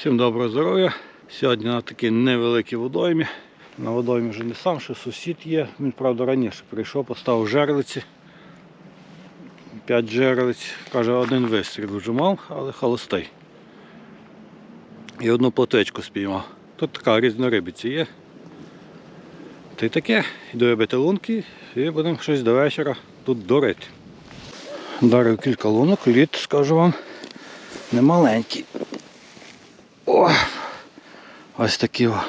Всім доброго здоров'я. Сьогодні на такій невеликій водоймі. На водоймі вже не сам, що сусід є. Він, правда, раніше прийшов, поставив жерлиці. П'ять жерлиць. Каже, один вистріл вже мав, але холостий. І одну плотвичку спіймав. Тут така різнорибиця є. Та й таке. Йду робити лунки і будемо щось до вечора тут дорити. Дарив кілька лунок, лід, скажу вам, немаленький. О, ось такі. О.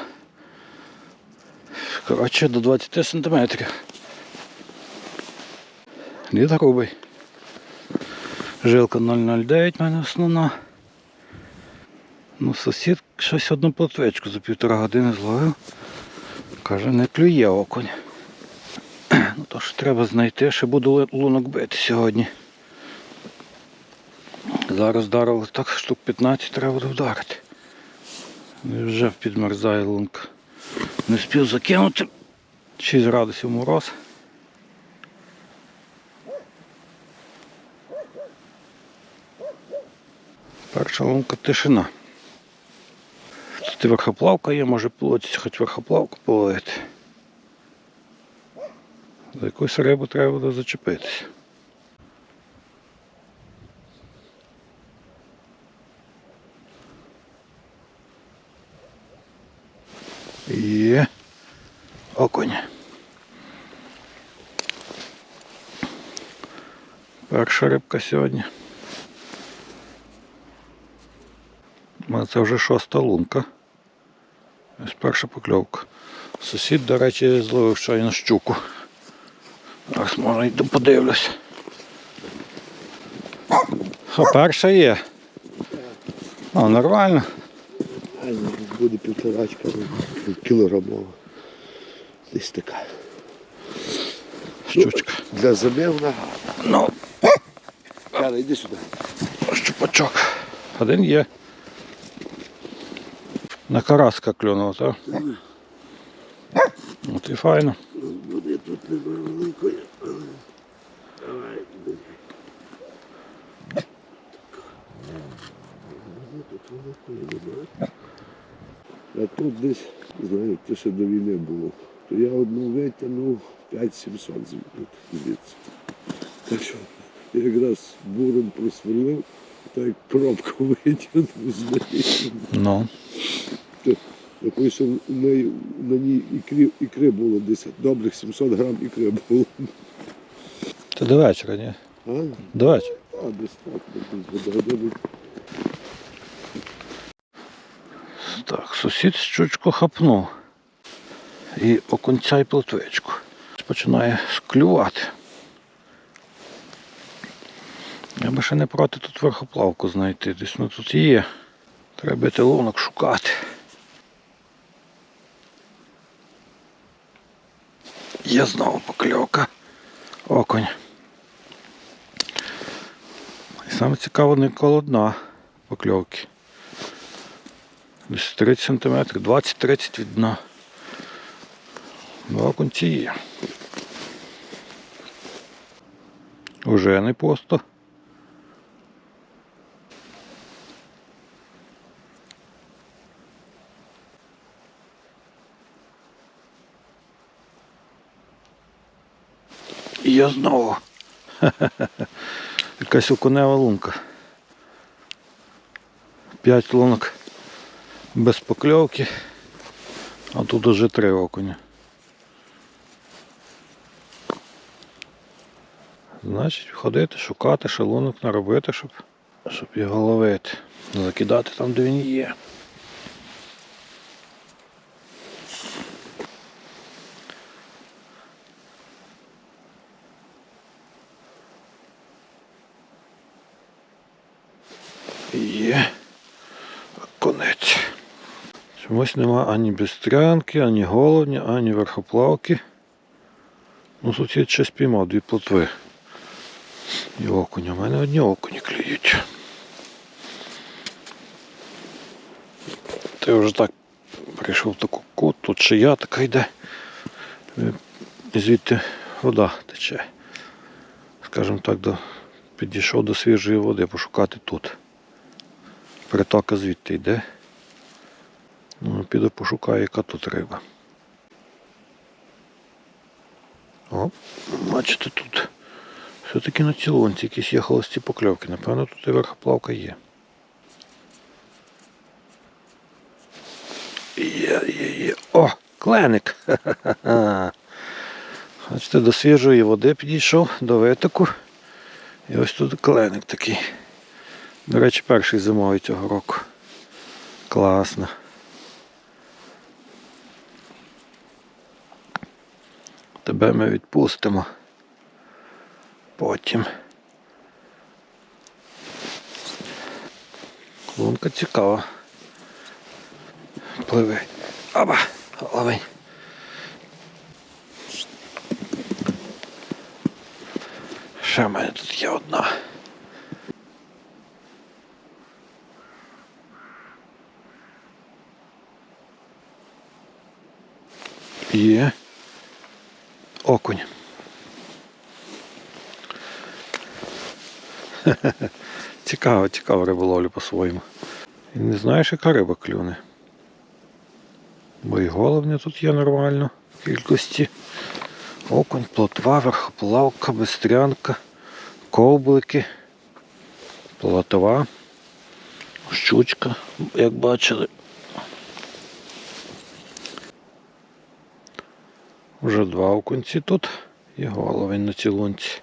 Коротше, до 20 сантиметрів. Лід грубий. Жилка 0,09 в мене основна. Ну, сусід щось одну плотвичку за півтора години зловив. Каже, не клює окунь. Ну то ж треба знайти, ще буду лунок бити сьогодні. Зараз вдарило так, штук 15 треба буде вдарити. І вже підмерзає лунка. Не спів закинути. 6 градусів мороз. Перша лунка тишина. Тут і верхоплавка є, може плотиться, хоч верхоплавку половити. За якусь рибу треба буде зачепитися. Є окунь. Перша рибка сьогодні. Це вже шоста лунка. Ось перша покльовка. Сусід, до речі, зловив щойно щуку. Зараз може йду подивлюсь. Перша є? О, нормально. Буде півторачка, кілограмова. Десь така. Щучка. Для забив на Ну, Кара, йди сюди. щупачок. Один є. На караска клюнув, так? От і файно. Буде тут немає великої. Давай. Буде тут великої немає. А тут десь, знаєте, ще до війни було. То я одну витягнув 5700 звідти. звідси. Так що якраз буром просверлив, так як пробку витягнув з неї. Ну. Такої, що на ній ікри, ікри було десь добрих 700 грам ікри було. Це до вечора, ні? А? До вечора. А, десь так, десь до години. Так, сусід щучку хапнув. І окунця й плотвичку. Починає склювати. Я би ще не проти тут верхоплавку знайти. Десь ну тут є. Треба йти лунок шукати. Є знову покльовка. Окунь. І саме цікаво не коло дна покльовки. Десь 30 см, 20-30 від дна. Ну, окунці є. Уже не просто. І я знову. Якась окунева лунка. П'ять лунок без покльовки, а тут уже три окуня. Значить, ходити, шукати, шалунок наробити, щоб, щоб його ловити. Закидати там, де він є. Є конець. Чомусь нема ані бістрянки, ані головні, ані верхоплавки. Ну, сусід ще спіймав дві плотви. І окуні. У мене одні окуні клюють. Ти вже так прийшов в таку кут, тут ще я така йде. Е, звідти вода тече. Скажімо так, до, підійшов до свіжої води пошукати тут. Притока звідти йде. Ну, піду пошукаю, яка тут риба. О, бачите, тут все-таки на цілонці якісь є холості покльовки. Напевно, тут і верхоплавка є. Є, є, є. О, кленик. Ха-ха-ха. Бачите, до свіжої води підійшов, до витоку. І ось тут кленик такий. До речі, перший зимовий цього року. Класно. Тебе ми відпустимо. Потім. Лунка цікава. Пливи. Аба, лавень. Ще в мене тут є одна. Є. Окунь. Цікаво, цікаво риболовлю по-своєму. І не знаєш, яка риба клюне. Бо і головня тут є нормально в кількості. Окунь, плотва, верхоплавка, бистрянка, ковблики, плотва, щучка, як бачили. Вже два окунці тут і головень на цілунці.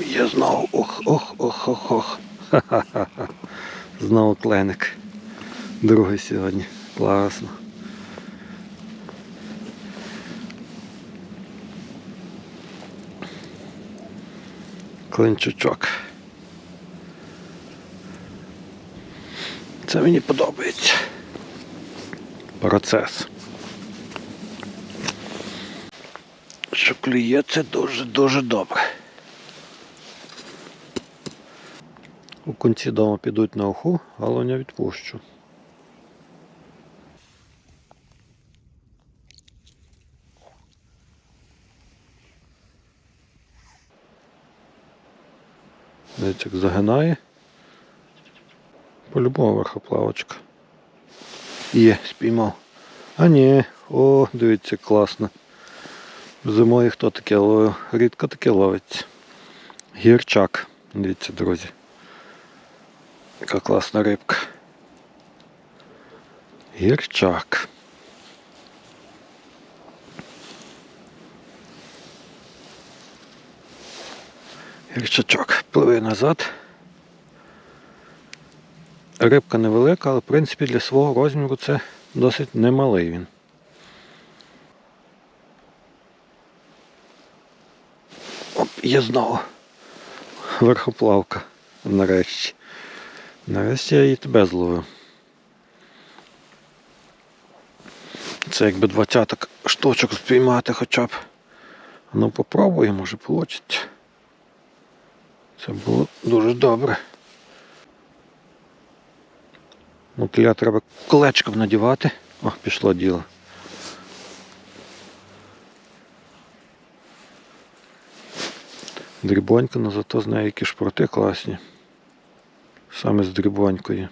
Я знову ох, ох, ох, ох, ох. Ха-ха-ха. Знову кленик. Другий сьогодні. Класно. Клинчучок. Це мені подобається. Процес. Що клює, це дуже-дуже добре. У кінці дому підуть на уху, але не відпущу. Дивіться, як загинає. По-любому верхоплавочка. Є, спіймав. А ні, о, дивіться, класно. Зимою хто таке ловив? Рідко таке ловиться. Гірчак. Дивіться, друзі. Яка класна рибка. Гірчак. Гірчачок. Пливи назад. Рибка невелика, але в принципі для свого розміру це досить немалий він. Оп, є знову. Верхоплавка. Нарешті. Нарешті я її тебе зловив. Це якби двадцяток штучок спіймати хоча б. Ну попробуємо, може вийде. Це було дуже добре. Ну, кіля треба колечком надівати. О, пішло діло. Дрібонька, але зато з нею які шпорти класні. Саме з дрібонькою.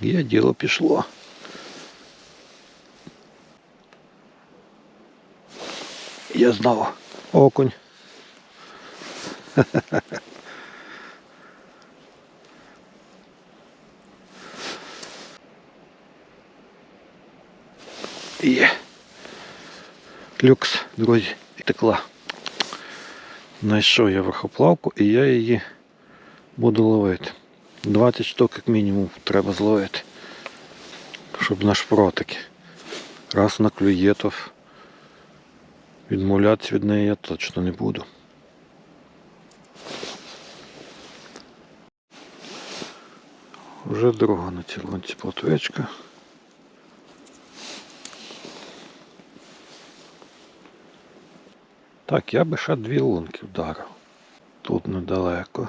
Є, діло пішло. Я знову окунь. Є. Люкс, друзі, текла. Знайшов я верхоплавку і я її буду ловити. 20 штук як мінімум треба зловити. Щоб на шпротики. Раз наклює, то відмовлятися від неї я точно не буду. Вже друга на цілонці плотвечка. Так, я би ще дві лунки вдарив. Тут недалеко.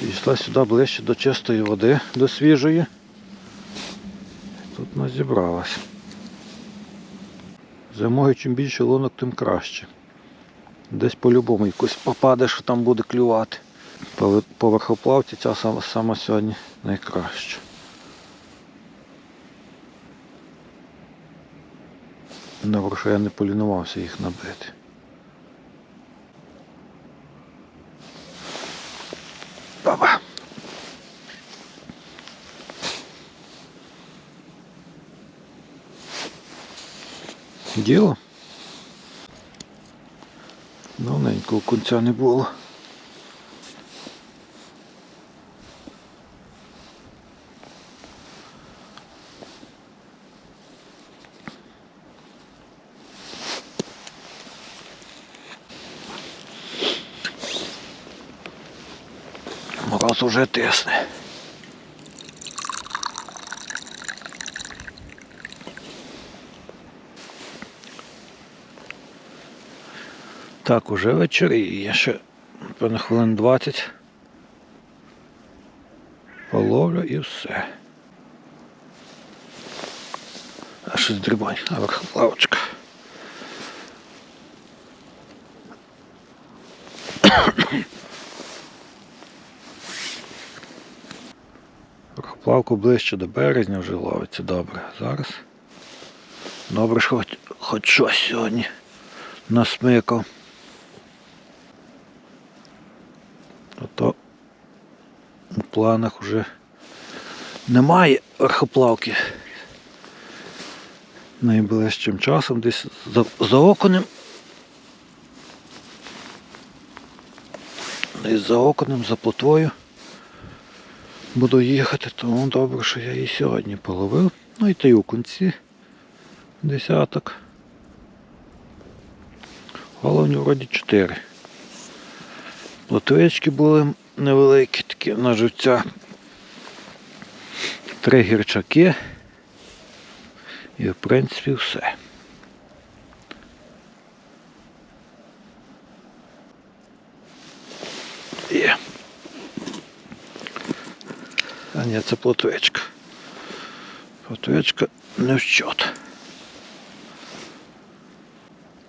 Пішла сюди ближче до чистої води, до свіжої. Тут вона зібралась. Зимою чим більше лунок, тим краще. Десь по-любому якось попаде, що там буде клювати. По, по верхоплавці ця сама, сама сьогодні найкраща. Добре, що я не полінувався їх набити. Баба. Діло. Давненько кінця не було. Мороз уже тисне. Так, уже вечоріє, ще певно хвилин 20. Половлю і все. А щось дрібань, а верхоплавочка. Верхоплавку ближче до березня вже ловиться добре. Зараз. Добре, що хоч, хоч щось сьогодні насмикав. А то у планах вже немає верхоплавки. Найближчим часом десь за, за оконем. Десь за оконем, за плотвою буду їхати, тому добре, що я її сьогодні половив. Ну і та й у кінці десяток. Головні вроді 4. Плотвички були невеликі, такі на живця. Три гірчаки. І в принципі все. Є. А ні, це плотвичка. Плотвичка не в щот.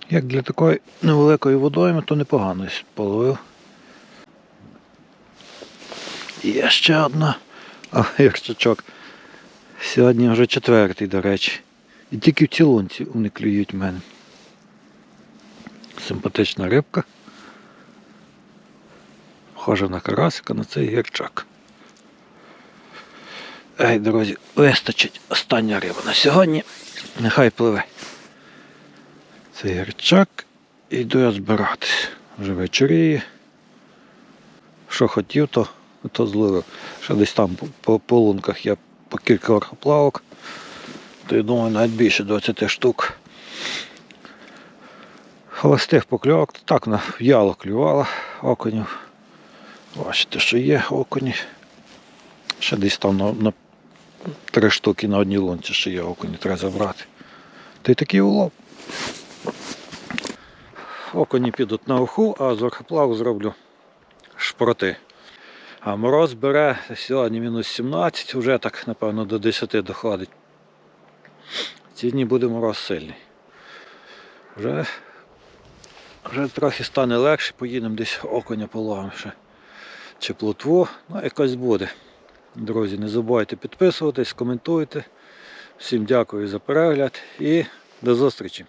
Як для такої невеликої водойми, то непогано половив. Є ще одна. Гірчачок. Сьогодні вже четвертий, до речі. І тільки в цілунці вони клюють в мене. Симпатична рибка. Схожа на карасика, на цей гірчак. Ей, друзі, вистачить остання риба на сьогодні. Нехай пливе. Цей гірчак і йду я збиратись. Вже вечоріє. Що хотів, то, то зловив. Ще десь там по, по, лунках я по кілька верхоплавок. То я думаю, навіть більше 20 штук. Холостих покльовок, так на в'яло клювало окунів. Бачите, що є окуні. Ще десь там на, на три штуки на одній лунці ще є окуні, треба забрати. Та й такий улов. Окуні підуть на уху, а з верхоплаву зроблю шпроти. А мороз бере сьогодні мінус 17, вже так, напевно, до 10 доходить. Ці дні буде мороз сильний. Вже, вже трохи стане легше, поїдемо десь окуня половимо ще. Чи плотву, ну якось буде. Друзі, не забувайте підписуватись, коментуйте. Всім дякую за перегляд і до зустрічі!